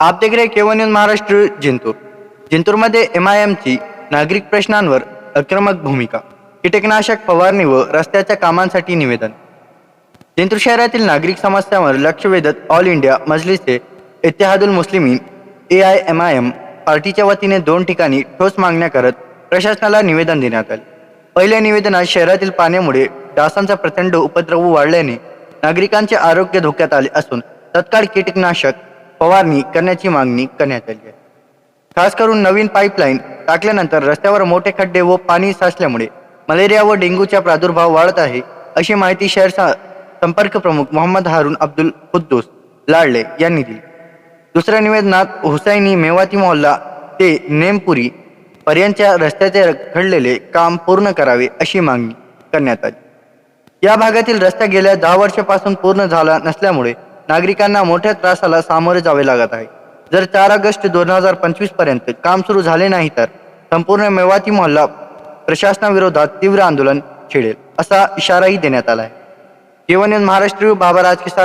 आप देख रहे केवन इन महाराष्ट्र जिंतूर। जिंतूरमध्ये एम आय एमची नागरिक प्रश्नांवर आक्रमक भूमिका कीटकनाशक फवारणी व रस्त्याच्या कामांसाठी निवेदन। जिंतूर शहरातील नागरिक समस्यांवर लक्ष वेधत all India Majlise Ittehadul Muslimeen A I M I M पार्टीच्या वतीने दोन ठिकाणी ठोस मागण्या करत प्रशासनाला निवेदन देण्यात आले। पहिल्या निवेदनात शहरातील पाण्यामुळे डासांचा प्रचंड उपद्रव वाढल्याने नागरिकांचे आरोग्य धोक्यात आले असून तत्काळ कीटकनाशक फवारणी करण्याची मागणी करण्यात आली आहे. खास करून नवीन पाईपलाईन टाकल्यानंतर रस्त्यावर मोठे खड्डे व पाणी साचल्यामुळे मलेरिया व डेंग्यूचा प्रादुर्भाव वाढत आहे अशी माहिती शहर संपर्क प्रमुख मोहम्मद हारून अब्दुल कुद्दूस लाडले यांनी दिली. दुसऱ्या निवेदनात हुसैनी मेवाती मोहल्ला ते नेमपुरी पर्यंतच्या रस्त्याचे घडलेले काम पूर्ण करावे अशी मागणी करण्यात आली. या भागातील रस्ता गेल्या दहा वर्षापासून पूर्ण झाला नसल्यामुळे नागरिकांना मोठ्या त्रासाला सामोरे जावे लागत आहे. जर चार ऑगस्ट दोन हजार पंचवीसपर्यंत काम सुरू झाले नाही तर संपूर्ण मेवाती मोहल्ला प्रशासनाविरोधात तीव्र आंदोलन छेडेल असा इशाराही देण्यात आला आहे. जीवन महाराष्ट्र बाबा राज के साथ